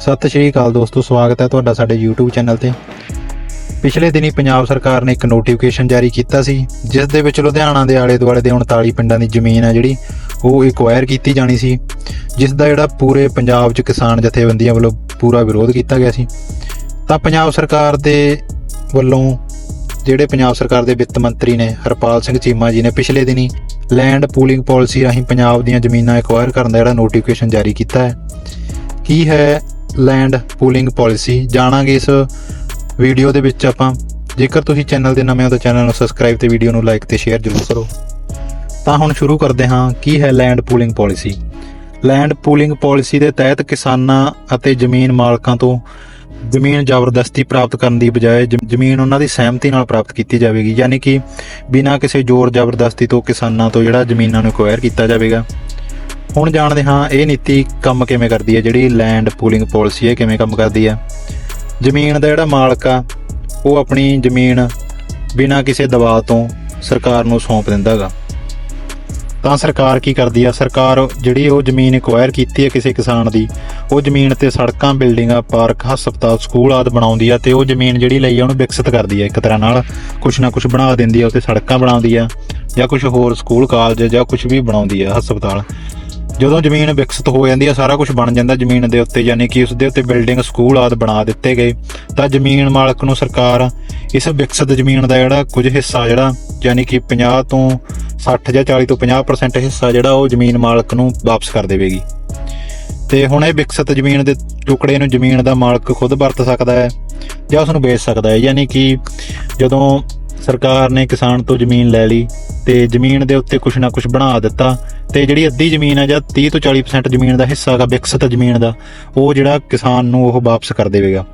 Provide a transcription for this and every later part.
ਸਤਿ ਸ਼੍ਰੀ ਅਕਾਲ ਦੋਸਤੋ, ਸਵਾਗਤ ਹੈ ਤੁਹਾਡਾ ਸਾਡੇ YouTube ਚੈਨਲ ਤੇ। ਪਿਛਲੇ ਦਿਨੀ ਪੰਜਾਬ ਸਰਕਾਰ ਨੇ ਇੱਕ ਨੋਟੀਫਿਕੇਸ਼ਨ ਜਾਰੀ ਕੀਤਾ ਸੀ, ਜਿਸ ਦੇ ਵਿੱਚ ਲੁਧਿਆਣਾ ਦੇ ਆਲੇ ਦੁਆਲੇ ਦੇ 39 ਪਿੰਡਾਂ ਦੀ ਜ਼ਮੀਨ ਹੈ ਜਿਹੜੀ, ਉਹ ਐਕਵਾਇਰ ਕੀਤੀ ਜਾਣੀ ਸੀ, ਜਿਸ ਦਾ ਜਿਹੜਾ ਪੂਰੇ ਪੰਜਾਬ 'ਚ ਕਿਸਾਨ ਜਥੇਬੰਦੀਆਂ ਵੱਲੋਂ ਪੂਰਾ ਵਿਰੋਧ ਕੀਤਾ ਗਿਆ ਸੀ। ਤਾਂ ਪੰਜਾਬ ਸਰਕਾਰ ਦੇ ਵੱਲੋਂ ਜਿਹੜੇ ਪੰਜਾਬ ਸਰਕਾਰ ਦੇ ਵਿੱਤ ਮੰਤਰੀ ਨੇ, ਹਰਪਾਲ ਸਿੰਘ ਚੀਮਾ ਜੀ ਨੇ ਪਿਛਲੇ ਦਿਨੀ ਲੈਂਡ ਪੂਲਿੰਗ ਪਾਲਿਸੀ ਰਾਹੀਂ ਪੰਜਾਬ ਦੀਆਂ ਜ਼ਮੀਨਾਂ ਐਕਵਾਇਰ ਕਰਨ ਦਾ ਜਿਹੜਾ ਨੋਟੀਫਿਕੇਸ਼ਨ ਜਾਰੀ ਕੀਤਾ ਹੈ। ਕੀ ਹੈ ਲੈਂਡ ਪੂਲਿੰਗ ਪਾਲਿਸੀ ਜਾਣਾਂਗੇ ਇਸ ਵੀਡੀਓ ਦੇ ਵਿੱਚ ਆਪਾਂ। ਜੇਕਰ ਤੁਸੀਂ ਚੈਨਲ ਦੇ ਨਵੇਂ ਹੋ ਤਾਂ ਚੈਨਲ ਨੂੰ ਸਬਸਕ੍ਰਾਈਬ ਤੇ ਵੀਡੀਓ ਨੂੰ ਲਾਈਕ ਤੇ ਸ਼ੇਅਰ ਜ਼ਰੂਰ ਕਰੋ। ਤਾਂ ਹੁਣ ਸ਼ੁਰੂ ਕਰਦੇ ਹਾਂ, ਕੀ ਹੈ land pooling policy land pooling policy ਦੇ ਤਹਿਤ ਕਿਸਾਨਾਂ ਅਤੇ ਜ਼ਮੀਨ ਮਾਲਕਾਂ ਤੋਂ ਜ਼ਮੀਨ ਜ਼ਬਰਦਸਤੀ ਪ੍ਰਾਪਤ ਕਰਨ ਦੀ ਬਜਾਏ ਜ਼ਮੀਨ ਉਹਨਾਂ ਦੀ ਸਹਿਮਤੀ ਨਾਲ ਪ੍ਰਾਪਤ ਕੀਤੀ ਜਾਵੇਗੀ। ਯਾਨੀ ਕਿ ਬਿਨਾਂ ਕਿਸੇ ਜ਼ੋਰ ਜ਼ਬਰਦਸਤੀ ਤੋਂ ਕਿਸਾਨਾਂ ਤੋਂ ਜਿਹੜਾ ਜ਼ਮੀਨਾਂ ਨੂੰ ਐਕਵਾਇਰ ਕੀਤਾ ਜਾਵੇਗਾ। ਹੁਣ ਜਾਣਦੇ ਹਾਂ ਇਹ ਨੀਤੀ ਕੰਮ ਕਿਵੇਂ ਕਰਦੀ ਹੈ, ਜਿਹੜੀ ਲੈਂਡ ਪੂਲਿੰਗ ਪਾਲਿਸੀ ਹੈ, ਕਿਵੇਂ ਕੰਮ ਕਰਦੀ ਹੈ। ਜ਼ਮੀਨ ਦਾ ਜਿਹੜਾ ਮਾਲਕ ਆ, ਉਹ ਆਪਣੀ ਜ਼ਮੀਨ ਬਿਨਾਂ ਕਿਸੇ ਦਬਾਅ ਤੋਂ ਸਰਕਾਰ ਨੂੰ ਸੌਂਪ ਦਿੰਦਾ ਦਿੰਦਾਗਾ ਤਾਂ ਸਰਕਾਰ ਕੀ ਕਰਦੀ ਆ, ਸਰਕਾਰ ਜਿਹੜੀ ਉਹ ਜ਼ਮੀਨ ਐਕਵਾਇਰ ਕੀਤੀ ਹੈ ਕਿਸੇ ਕਿਸਾਨ ਦੀ, ਉਹ ਜ਼ਮੀਨ ਤੇ ਸੜਕਾਂ, ਬਿਲਡਿੰਗਾਂ, ਪਾਰਕ, ਹਸਪਤਾਲ, ਸਕੂਲ ਆਦਿ ਬਣਾਉਂਦੀ ਆ ਤੇ ਉਹ ਜ਼ਮੀਨ ਜਿਹੜੀ ਲਈ ਆ, ਉਹਨੂੰ ਵਿਕਸਿਤ ਕਰਦੀ ਆ। ਇੱਕ ਤਰ੍ਹਾਂ ਨਾਲ ਕੁਛ ਨਾ ਕੁਛ ਬਣਾ ਦਿੰਦੀ ਆ ਉੱਤੇ ਸੜਕਾਂ ਬਣਾਉਂਦੀ ਆ ਜਾਂ ਕੁਝ ਹੋਰ ਸਕੂਲ, ਕਾਲਜ ਜਾਂ ਕੁਝ ਵੀ ਬਣਾਉਂਦੀ ਆ, ਹਸਪਤਾਲ। ਜਦੋਂ ਜ਼ਮੀਨ ਵਿਕਸਿਤ ਹੋ ਜਾਂਦੀ ਹੈ ਸਾਰਾ ਕੁਝ ਬਣ ਜਾਂਦਾ ਜ਼ਮੀਨ ਦੇ ਉੱਤੇ, ਯਾਨੀ ਕਿ ਉਸ ਦੇ ਉੱਤੇ ਬਿਲਡਿੰਗ ਸਕੂਲ ਆਦਿ ਬਣਾ ਦਿੱਤੇ ਗਏ। ਤਾਂ ਜ਼ਮੀਨ ਮਾਲਕ ਨੂੰ ਸਰਕਾਰ ਇਸ ਵਿਕਸਿਤ ਜ਼ਮੀਨ ਦਾ ਜਿਹੜਾ ਕੁਝ ਹਿੱਸਾ ਜਿਹੜਾ, ਯਾਨੀ ਕਿ 50 ਤੋਂ 60 ਜਾਂ 40 ਤੋਂ 50% ਹਿੱਸਾ ਜਿਹੜਾ ਉਹ ਜ਼ਮੀਨ ਮਾਲਕ ਨੂੰ ਵਾਪਸ ਕਰ ਦੇਵੇਗੀ। ਤੇ ਹੁਣ ਇਹ ਵਿਕਸਿਤ ਜ਼ਮੀਨ ਦੇ ਟੁਕੜੇ ਨੂੰ ਜ਼ਮੀਨ ਦਾ ਮਾਲਕ ਖੁਦ ਵਰਤ ਸਕਦਾ ਹੈ ਜਾਂ ਉਸ ਨੂੰ ਵੇਚ ਸਕਦਾ ਹੈ। ਯਾਨੀ ਕਿ ਜਦੋਂ ਸਰਕਾਰ ਨੇ ਕਿਸਾਨ ਤੋਂ ਜ਼ਮੀਨ ਲੈ ਲਈ ਤੇ ਜ਼ਮੀਨ ਦੇ ਉੱਤੇ ਕੁਝ ਨਾ ਕੁਝ ਬਣਾ ਦਿੱਤਾ ਤੇ ਜਿਹੜੀ ਅੱਧੀ ਜ਼ਮੀਨ ਹੈ ਜਾਂ 30 ਤੋਂ 40% ਜ਼ਮੀਨ ਦਾ ਹਿੱਸਾ ਹੈਗਾ, ਵਿਕਸਿਤ ਜ਼ਮੀਨ ਦਾ, ਉਹ ਜਿਹੜਾ ਕਿਸਾਨ ਨੂੰ ਉਹ ਵਾਪਸ ਕਰ ਦੇਵੇਗਾ।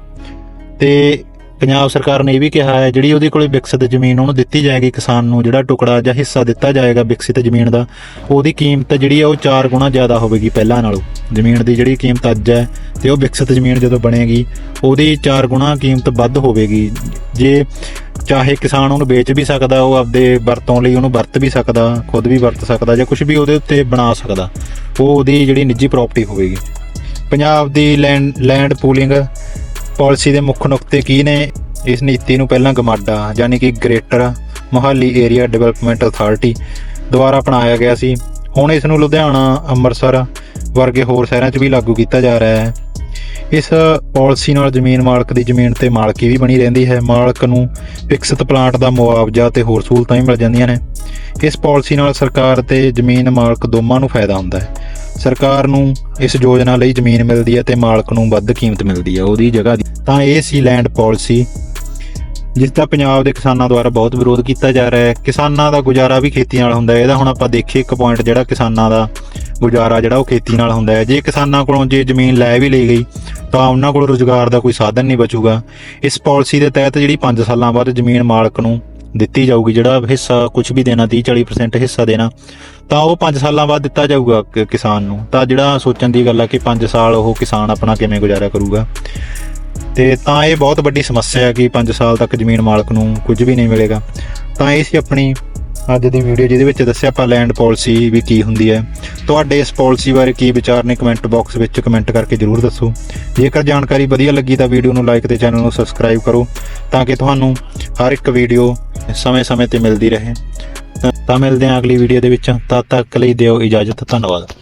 ਤੇ ਪੰਜਾਬ ਸਰਕਾਰ ਨੇ ਇਹ ਵੀ ਕਿਹਾ ਹੈ, ਜਿਹੜੀ ਉਹਦੇ ਕੋਲੇ ਵਿਕਸਿਤ ਜ਼ਮੀਨ ਉਹਨੂੰ ਦਿੱਤੀ ਜਾਏਗੀ ਕਿਸਾਨ ਨੂੰ, ਜਿਹੜਾ ਟੁਕੜਾ ਜਾਂ ਹਿੱਸਾ ਦਿੱਤਾ ਜਾਏਗਾ ਵਿਕਸਿਤ ਜ਼ਮੀਨ ਦਾ, ਉਹਦੀ ਕੀਮਤ ਜਿਹੜੀ ਆ ਉਹ 4 ਗੁਣਾ ਜ਼ਿਆਦਾ ਹੋਵੇਗੀ ਪਹਿਲਾਂ ਨਾਲੋਂ। ਜ਼ਮੀਨ ਦੀ ਜਿਹੜੀ ਕੀਮਤ ਅੱਜ ਹੈ ਤੇ ਉਹ ਵਿਕਸਿਤ ਜ਼ਮੀਨ ਜਦੋਂ ਬਣੇਗੀ, ਉਹਦੀ 4 ਗੁਣਾ ਕੀਮਤ ਵੱਧ ਹੋਵੇਗੀ। ਜੇ ਚਾਹੇ ਕਿਸਾਨ ਉਹਨੂੰ ਵੇਚ ਵੀ ਸਕਦਾ, ਉਹ ਆਪਦੇ ਵਰਤੋਂ ਲਈ ਉਹਨੂੰ ਵਰਤ ਵੀ ਸਕਦਾ, ਖੁਦ ਵੀ ਵਰਤ ਸਕਦਾ ਜਾਂ ਕੁਝ ਵੀ ਉਹਦੇ ਉੱਤੇ ਬਣਾ ਸਕਦਾ, ਉਹ ਉਹਦੀ ਜਿਹੜੀ ਨਿੱਜੀ ਪ੍ਰਾਪਰਟੀ ਹੋਵੇਗੀ। ਪੰਜਾਬ ਦੀ ਲੈਂਡ ਲੈਂਡ ਪੂਲਿੰਗ ਪਾਲਿਸੀ ਦੇ ਮੁੱਖ ਨੁਕਤੇ ਕੀ ਨੇ? ਇਸ ਨੀਤੀ ਨੂੰ ਪਹਿਲਾਂ ਗਮਾਡਾ, ਯਾਨੀ ਕਿ greater Mohali area development authority ਦੁਆਰਾ ਅਪਣਾਇਆ ਗਿਆ ਸੀ। ਹੁਣ ਇਸ ਨੂੰ ਲੁਧਿਆਣਾ, ਅੰਮ੍ਰਿਤਸਰ ਵਰਗੇ ਹੋਰ ਸ਼ਹਿਰਾਂ 'ਚ ਵੀ ਲਾਗੂ ਕੀਤਾ ਜਾ ਰਿਹਾ ਹੈ। ਇਸ ਪਾਲਿਸੀ ਨਾਲ ਜ਼ਮੀਨ ਮਾਲਕ ਦੀ ਜ਼ਮੀਨ ਤੇ ਮਾਲਕੀ ਵੀ ਬਣੀ ਰਹਿੰਦੀ ਹੈ। ਮਾਲਕ ਨੂੰ ਵਿਕਸਿਤ ਪਲਾਂਟ ਦਾ ਮੁਆਵਜ਼ਾ ਤੇ ਹੋਰ ਸਹੂਲਤਾਂ ਵੀ ਮਿਲ ਜਾਂਦੀਆਂ ਨੇ। ਇਸ ਪਾਲਿਸੀ ਨਾਲ ਸਰਕਾਰ ਤੇ ਜ਼ਮੀਨ ਮਾਲਕ ਦੋਵਾਂ ਨੂੰ ਫਾਇਦਾ ਹੁੰਦਾ ਹੈ। ਸਰਕਾਰ ਨੂੰ ਇਸ ਯੋਜਨਾ ਲਈ ਜ਼ਮੀਨ ਮਿਲਦੀ ਹੈ ਤੇ ਮਾਲਕ ਨੂੰ ਵੱਧ ਕੀਮਤ ਮਿਲਦੀ ਹੈ ਉਹਦੀ ਜਗ੍ਹਾ ਦੀ। ਤਾਂ ਇਹ ਸੀ ਲੈਂਡ ਪਾਲਿਸੀ, ਜਿਸ ਦਾ ਪੰਜਾਬ ਦੇ ਕਿਸਾਨਾਂ ਦੁਆਰਾ ਬਹੁਤ ਵਿਰੋਧ ਕੀਤਾ ਜਾ ਰਿਹਾ ਹੈ। ਕਿਸਾਨਾਂ ਦਾ ਗੁਜ਼ਾਰਾ ਵੀ ਖੇਤੀ ਨਾਲ ਹੁੰਦਾ ਹੈ। ਇਹਦਾ ਹੁਣ ਆਪਾਂ ਦੇਖੀਏ ਇੱਕ ਪੁਆਇੰਟ ਜਿਹੜਾ ਕਿਸਾਨਾਂ ਦਾ ਗੁਜ਼ਾਰਾ ਜਿਹੜਾ ਉਹ ਖੇਤੀ ਨਾਲ ਹੁੰਦਾ ਹੈ। ਜੇ ਕਿਸਾਨਾਂ ਕੋਲੋਂ ਜੇ ਜ਼ਮੀਨ ਲੈ ਵੀ ਲਈ ਗਈ ਤਾਂ ਉਹਨਾਂ ਕੋਲ ਰੋਜ਼ਗਾਰ ਦਾ ਕੋਈ ਸਾਧਨ ਨਹੀਂ ਬਚੂਗਾ। ਇਸ ਪਾਲਿਸੀ ਦੇ ਤਹਿਤ ਜਿਹੜੀ 5 ਸਾਲਾਂ ਬਾਅਦ ਜ਼ਮੀਨ ਮਾਲਕ ਨੂੰ ਦਿੱਤੀ ਜਾਊਗੀ, ਜਿਹੜਾ ਹਿੱਸਾ ਕੁਝ ਵੀ ਦੇਣਾ 30 40% ਹਿੱਸਾ ਦੇਣਾ, ਤਾਂ ਉਹ 5 ਸਾਲਾਂ ਬਾਅਦ ਦਿੱਤਾ ਜਾਊਗਾ ਕਿਸਾਨ ਨੂੰ। ਤਾਂ ਜਿਹੜਾ ਸੋਚਣ ਦੀ ਗੱਲ ਆ ਕਿ 5 ਸਾਲ ਉਹ ਕਿਸਾਨ ਆਪਣਾ ਕਿਵੇਂ ਗੁਜ਼ਾਰਾ ਕਰੂਗਾ। ਤੇ ਤਾਂ ਇਹ ਬਹੁਤ ਵੱਡੀ ਸਮੱਸਿਆ ਹੈ ਕਿ 5 ਸਾਲ ਤੱਕ ਜ਼ਮੀਨ ਮਾਲਕ ਨੂੰ ਕੁਝ ਵੀ ਨਹੀਂ ਮਿਲੇਗਾ। ਤਾਂ ਇਹ ਸੀ ਆਪਣੀ ਅੱਜ ਦੀ ਵੀਡੀਓ ਜਿਹਦੇ ਵਿੱਚ ਦੱਸਿਆ ਆਪਾਂ ਲੈਂਡ ਪਾਲਿਸੀ ਵੀ ਕੀ ਹੁੰਦੀ ਹੈ। ਤੁਹਾਡੇ ਇਸ ਪਾਲਿਸੀ ਬਾਰੇ ਕੀ ਵਿਚਾਰ ਨੇ ਕਮੈਂਟ ਬਾਕਸ ਵਿੱਚ ਕਮੈਂਟ ਕਰਕੇ ਜਰੂਰ ਦੱਸੋ। ਜੇਕਰ ਜਾਣਕਾਰੀ ਵਧੀਆ ਲੱਗੀ ਤਾਂ ਵੀਡੀਓ ਨੂੰ ਲਾਈਕ ਤੇ ਚੈਨਲ ਨੂੰ ਸਬਸਕ੍ਰਾਈਬ ਕਰੋ ਤਾਂ ਕਿ ਤੁਹਾਨੂੰ ਹਰ ਇੱਕ ਵੀਡੀਓ ਸਮੇਂ-ਸਮੇਂ ਤੇ ਮਿਲਦੀ ਰਹੇ। ਤਾਂ- ਤਾਂ ਮਿਲਦੇ ਹਾਂ ਅਗਲੀ ਵੀਡੀਓ ਦੇ ਵਿੱਚ। ਤਦ ਤੱਕ ਲਈ ਦਿਓ ਇਜਾਜ਼ਤ। ਧੰਨਵਾਦ।